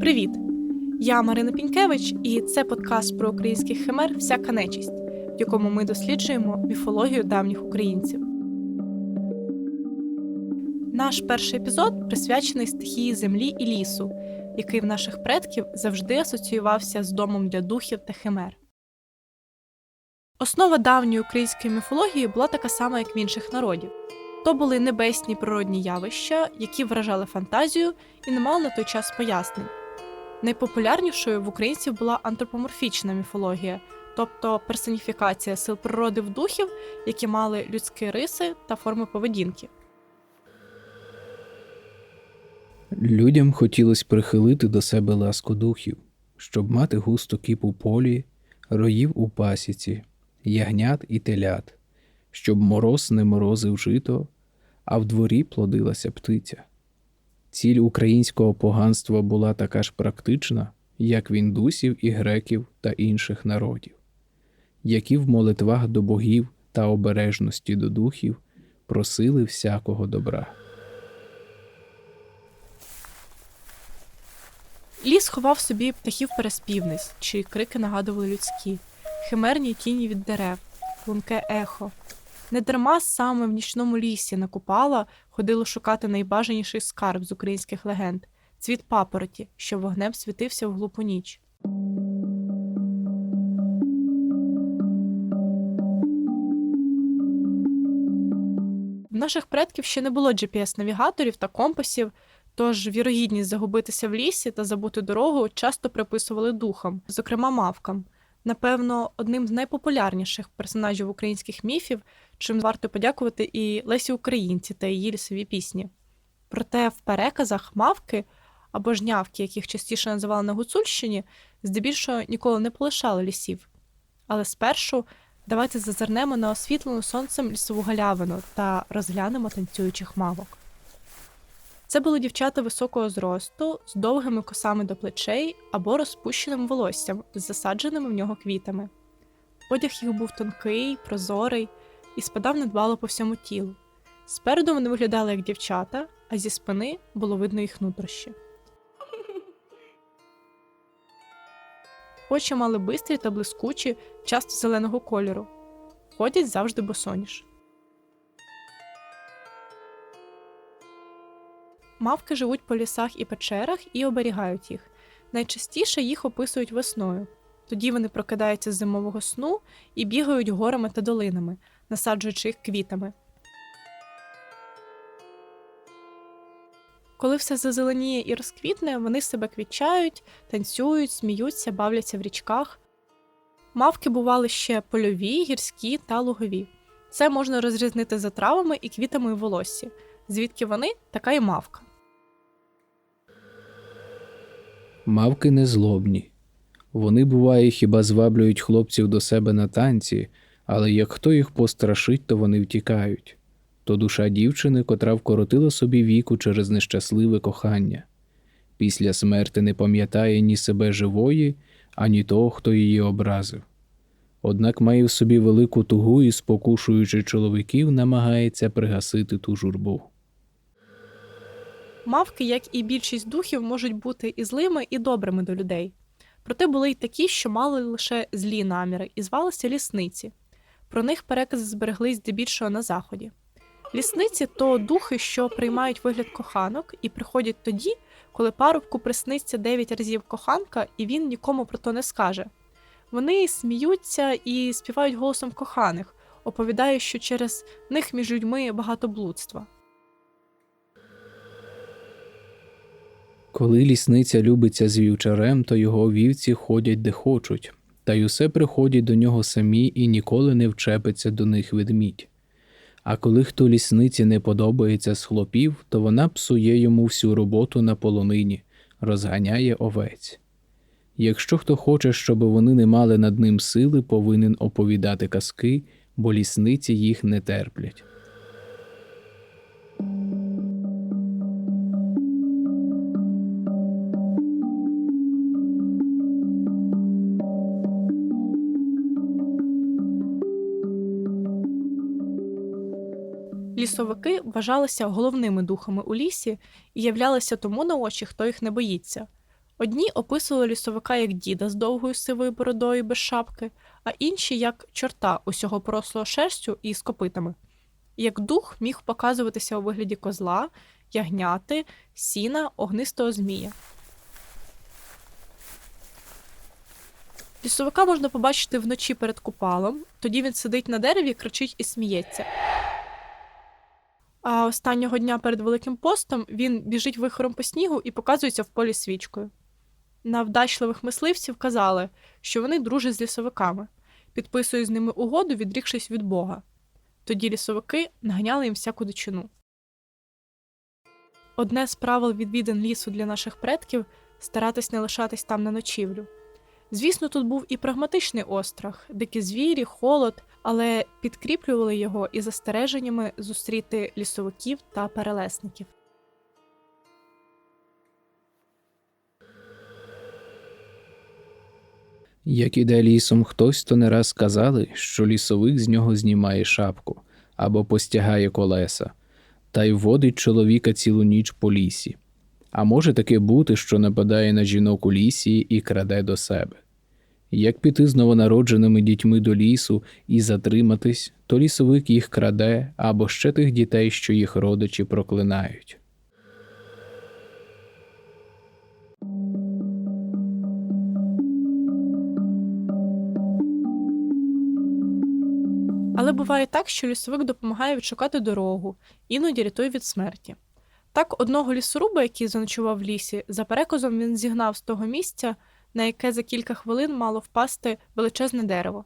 Привіт! Я Марина Пінькевич, і це подкаст про українських химер Всяка нечість, в якому ми досліджуємо міфологію давніх українців. Наш перший епізод присвячений стихії землі і лісу, який в наших предків завжди асоціювався з домом для духів та химер. Основа давньої української міфології була така сама, як в інших народів. То були небесні природні явища, які вражали фантазію і не мали на той час пояснень. Найпопулярнішою в українців була антропоморфічна міфологія, тобто персоніфікація сил природи в духів, які мали людські риси та форми поведінки. Людям хотілося прихилити до себе ласку духів, щоб мати густу кіп у полі, роїв у пасіці, ягнят і телят, щоб мороз не морозив жито, а в дворі плодилася птиця. Ціль українського поганства була така ж практична, як в індусів і греків та інших народів, які в молитвах до богів та обережності до духів просили всякого добра. Ліс ховав собі птахів переспівниць, чиї крики нагадували людські, химерні тіні від дерев, лунке ехо. Недарма саме в нічному лісі на Купала ходило шукати найбажаніший скарб з українських легенд цвіт папороті, що вогнем світився в глупу ніч. В наших предків ще не було GPS-навігаторів та компасів, тож вірогідність загубитися в лісі та забути дорогу часто приписували духам, зокрема мавкам. Напевно, одним з найпопулярніших персонажів українських міфів, чим варто подякувати і Лесі Українці та її лісові пісні. Проте в переказах мавки або жнявки, яких частіше називали на Гуцульщині, здебільшого ніколи не полишали лісів. Але спершу давайте зазирнемо на освітлену сонцем лісову галявину та розглянемо танцюючих мавок. Це були дівчата високого зросту з довгими косами до плечей або розпущеним волоссям з засадженими в нього квітами. Одяг їх був тонкий, прозорий і спадав недбало по всьому тілу. Спереду вони виглядали як дівчата, а зі спини було видно їх нутрощі. Очі мали бистрі та блискучі, часто зеленого кольору. Ходять завжди босоніж. Мавки живуть по лісах і печерах і оберігають їх. Найчастіше їх описують весною. Тоді вони прокидаються з зимового сну і бігають горами та долинами, насаджуючи їх квітами. Коли все зазеленіє і розквітне, вони себе квітчають, танцюють, сміються, бавляться в річках. Мавки бували ще польові, гірські та лугові. Це можна розрізнити за травами і квітами у волоссі. Звідки вони, така й мавка. Мавки незлобні. Вони, буває, хіба зваблюють хлопців до себе на танці, але як хто їх пострашить, то вони втікають. То душа дівчини, котра вкоротила собі віку через нещасливе кохання. Після смерти не пам'ятає ні себе живої, ані того, хто її образив. Однак має в собі велику тугу і, спокушуючи чоловіків, намагається пригасити ту журбу. Мавки, як і більшість духів, можуть бути і злими, і добрими до людей. Проте були й такі, що мали лише злі наміри і звалися лісниці. Про них перекази збереглись здебільшого на заході. Лісниці то духи, що приймають вигляд коханок і приходять тоді, коли парубку присниться дев'ять разів коханка, і він нікому про то не скаже. Вони сміються і співають голосом коханих, оповідають, що через них між людьми багато блудства. Коли лісниця любиться з вівчарем, то його вівці ходять де хочуть, та й усе приходять до нього самі і ніколи не вчепиться до них ведмідь. А коли хто лісниці не подобається з хлопів, то вона псує йому всю роботу на полонині, розганяє овець. Якщо хто хоче, щоб вони не мали над ним сили, повинен оповідати казки, бо лісниці їх не терплять. Лісовики вважалися головними духами у лісі і являлися тому на очі, хто їх не боїться. Одні описували лісовика як діда з довгою сивою бородою без шапки, а інші як чорта усього порослого шерстю і з копитами. Як дух міг показуватися у вигляді козла, ягняти, сіна, огнистого змія. Лісовика можна побачити вночі перед купалом, тоді він сидить на дереві, кричить і сміється. А останнього дня перед Великим постом він біжить вихором по снігу і показується в полі свічкою. На вдачливих мисливців казали, що вони дружать з лісовиками, підписують з ними угоду, відрікшись від Бога. Тоді лісовики наганяли їм всяку дичину. Одне з правил відвідин лісу для наших предків старатись не лишатись там на ночівлю. Звісно, тут був і прагматичний острах, дикі звірі, холод, але підкріплювали його і застереженнями зустріти лісовиків та перелесників. Як іде лісом хтось, то не раз казали, що лісовик з нього знімає шапку або постягає колеса, та й водить чоловіка цілу ніч по лісі. А може таке бути, що нападає на жінок у лісі і краде до себе. Як піти з новонародженими дітьми до лісу і затриматись, то лісовик їх краде або ще тих дітей, що їх родичі проклинають. Але буває так, що лісовик допомагає відшукати дорогу, іноді рятує від смерті. Так, одного лісоруба, який заночував в лісі, за переказом він зігнав з того місця, на яке за кілька хвилин мало впасти величезне дерево.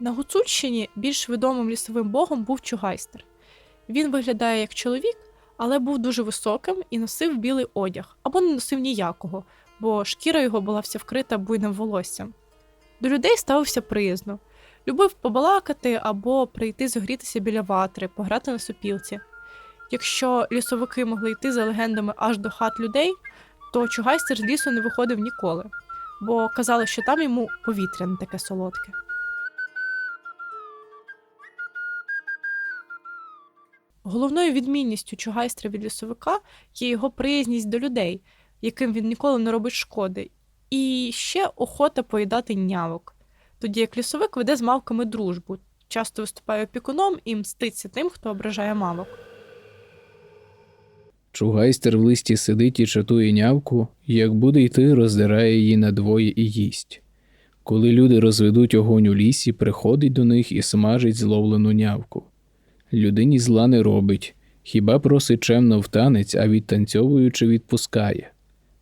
На Гуцульщині більш відомим лісовим богом був Чугайстер. Він виглядає як чоловік, але був дуже високим і носив білий одяг або не носив ніякого, бо шкіра його була вся вкрита буйним волоссям. До людей ставився приязно, любив побалакати або прийти зогрітися біля ватри, пограти на сопілці. Якщо лісовики могли йти за легендами аж до хат людей, то чугайстер з лісу не виходив ніколи, бо казали, що там йому повітря не таке солодке. Головною відмінністю чугайстра від лісовика є його приязність до людей, яким він ніколи не робить шкоди, і ще охота поїдати нявок. Тоді як лісовик веде з мавками дружбу, часто виступає опікуном і мститься тим, хто ображає мавок. Чугайстер в листі сидить і чатує нявку, як буде йти, роздирає її надвоє і їсть. Коли люди розведуть огонь у лісі, приходить до них і смажить зловлену нявку. Людині зла не робить, хіба просить чемно в танець, а відтанцьовуючи відпускає.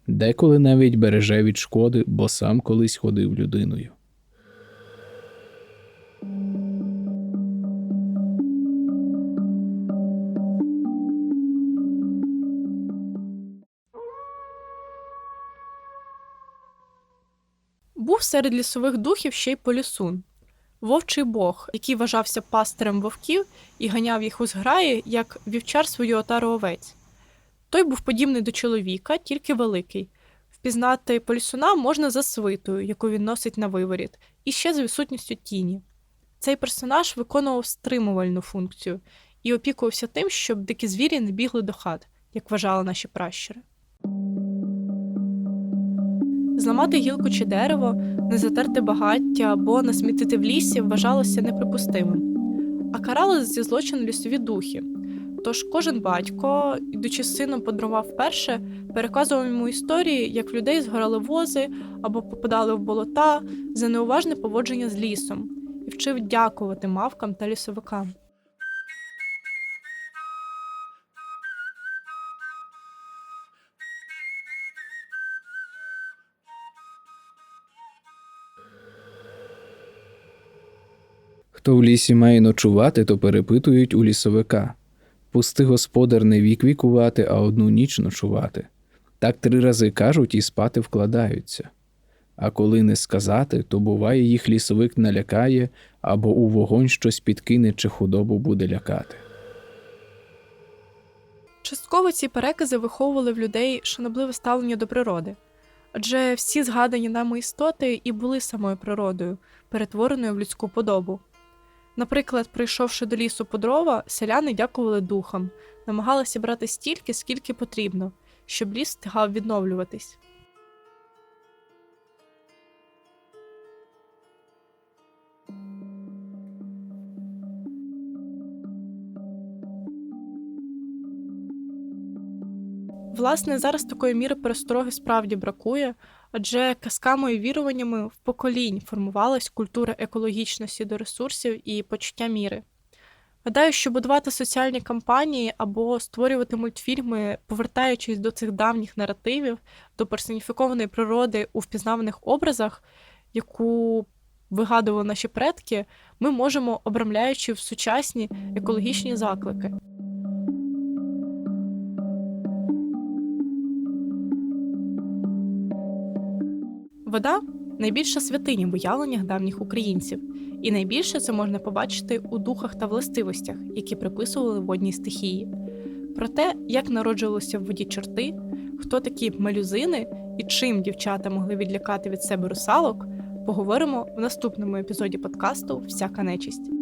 Деколи навіть береже від шкоди, бо сам колись ходив людиною. Серед лісових духів ще й полісун, вовчий бог, який вважався пастирем вовків і ганяв їх у зграї, як вівчар свою отару овець. Той був подібний до чоловіка, тільки великий. Впізнати полісуна можна за свитою, яку він носить на виворіт, і ще за відсутністю тіні. Цей персонаж виконував стримувальну функцію і опікувався тим, щоб дикі звірі не бігли до хат, як вважали наші пращури. Зламати гілку чи дерево, не затерти багаття або насмітити в лісі вважалося неприпустимим. А карали зі злочину лісові духи. Тож кожен батько, ідучи з сином по дрова вперше, переказував йому історії, як в людей згорали вози або попадали в болота за неуважне поводження з лісом, і вчив дякувати мавкам та лісовикам. Хто в лісі має ночувати, то перепитують у лісовика. Пусти господар не вік вікувати, а одну ніч ночувати. Так три рази кажуть і спати вкладаються. А коли не сказати, то буває їх лісовик налякає або у вогонь щось підкине чи худобу буде лякати. Частково ці перекази виховували в людей шанобливе ставлення до природи, адже всі згадані нами істоти і були самою природою, перетвореною в людську подобу. Наприклад, прийшовши до лісу по дрова, селяни дякували духам, намагалися брати стільки, скільки потрібно, щоб ліс встигав відновлюватись. Власне, зараз такої міри перестороги справді бракує, адже казками і віруваннями в поколінь формувалась культура екологічності до ресурсів і почуття міри. Гадаю, що будувати соціальні кампанії або створювати мультфільми, повертаючись до цих давніх наративів, до персоніфікованої природи у впізнаваних образах, яку вигадували наші предки, ми можемо обрамляючи в сучасні екологічні заклики. Вода найбільша святиня в уявленнях давніх українців, і найбільше це можна побачити у духах та властивостях, які приписували водній стихії. Про те, як народжувалися в воді чорти, хто такі малюзини і чим дівчата могли відлякати від себе русалок, поговоримо в наступному епізоді подкасту Всяка нечисть.